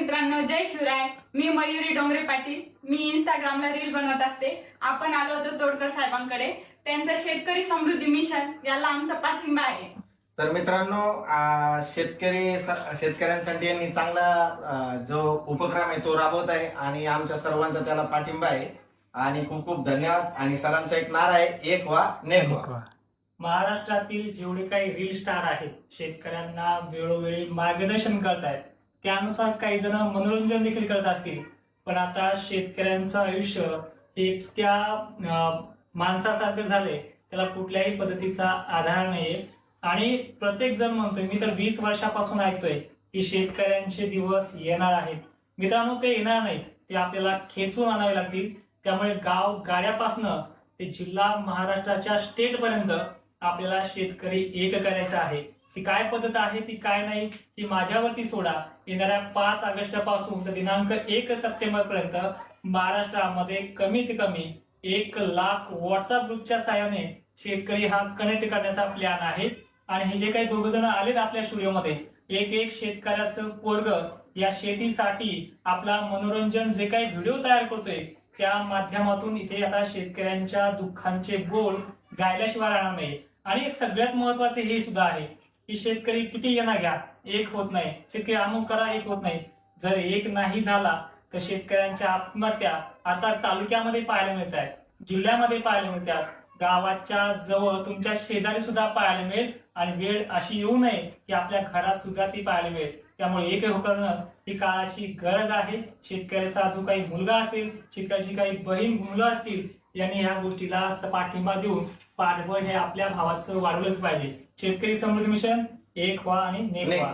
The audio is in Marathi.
मित्रांनो जय शिवराय. मी मयुरी डोंगरे पाटील. मी इंस्टाग्रामला रील बनवत असते. आपण आलो होतो तोडकर साहेबांकडे. त्यांचं शेतकरी समृद्धी मिशन याला आमचा पाठिंबा आहे. तर मित्रांनो आ, शेतकरी शेतकऱ्यांसाठी यांनी चांगला आ, जो उपक्रम आहे तो राबवत आहे आणि आमच्या सर्वांचा त्याला पाठिंबा आहे. आणि खूप खूप धन्यवाद. आणि सरांचा एक नारा आहे एक वा नेक वा. महाराष्ट्रातील जेवढे काही रील स्टार आहेत शेतकऱ्यांना वेळोवेळी मार्गदर्शन करत आहेत त्यानुसार काही जण मनोरंजन देखील करत असतील. पण आता शेतकऱ्यांचं आयुष्य एक त्या माणसासारखं झालंय. त्याला कुठल्याही पद्धतीचा आधार नाहीये. आणि प्रत्येक जण म्हणतोय मी तर वीस वर्षापासून ऐकतोय की शेतकऱ्यांचे दिवस येणार आहेत. मित्रांनो ते येणार नाहीत. ते आपल्याला खेचून आणावे लागतील. त्यामुळे गाव गाड्यापासनं ते जिल्हा महाराष्ट्राच्या स्टेट पर्यंत आपल्याला शेतकरी एक करायचा आहे. ती काय पद्धत आहे ती काय नाही ती माझ्यावरती सोडा. येणाऱ्या पाच ऑगस्टपासून तर दिनांक एक सप्टेंबर पर्यंत महाराष्ट्रामध्ये कमीत कमी एक लाख व्हॉट्सअप ग्रुपच्या सहाय्याने शेतकरी हा कनेक्ट करण्याचा प्लॅन आहे. आणि हे जे काही दोघ जण आलेत आपल्या स्टुडिओमध्ये एक एक शेतकऱ्याचं पोरग या शेतीसाठी आपला मनोरंजन जे काही व्हिडिओ तयार करतोय त्या माध्यमातून इथे आता शेतकऱ्यांच्या दुःखांचे बोल गायल्याशिवाय राहणार नाही. आणि एक सगळ्यात महत्त्वाचे हे सुद्धा आहे की शेतकरी किती येणार घ्या? एक होत नाही. शेतकरी अमुक करा एक होत नाही. जर एक नाही झाला तर शेतकऱ्यांच्या आत्महत्या आता तालुक्यामध्ये पाहायला मिळत आहेत जिल्ह्यामध्ये पाहायला मिळतात. गावाच्या जवळ तुमच्या शेजारी सुद्धा पाहायला मिळेल आणि वेळ अशी येऊ नये की आपल्या घरात सुद्धा ती पाहायला मिळेल. त्यामुळे एक करणं ही काळाची गरज आहे. शेतकऱ्याचा जो काही मुलगा असेल शेतकऱ्याची काही बहीण मुलं असतील यांनी ह्या गोष्टीला पाठिंबा देऊन पाठबळ हे आपल्या भावाचं वाढवलंच पाहिजे. शेतकरी समृद्धी मिशन एक व्हा आणि नेक व्हा.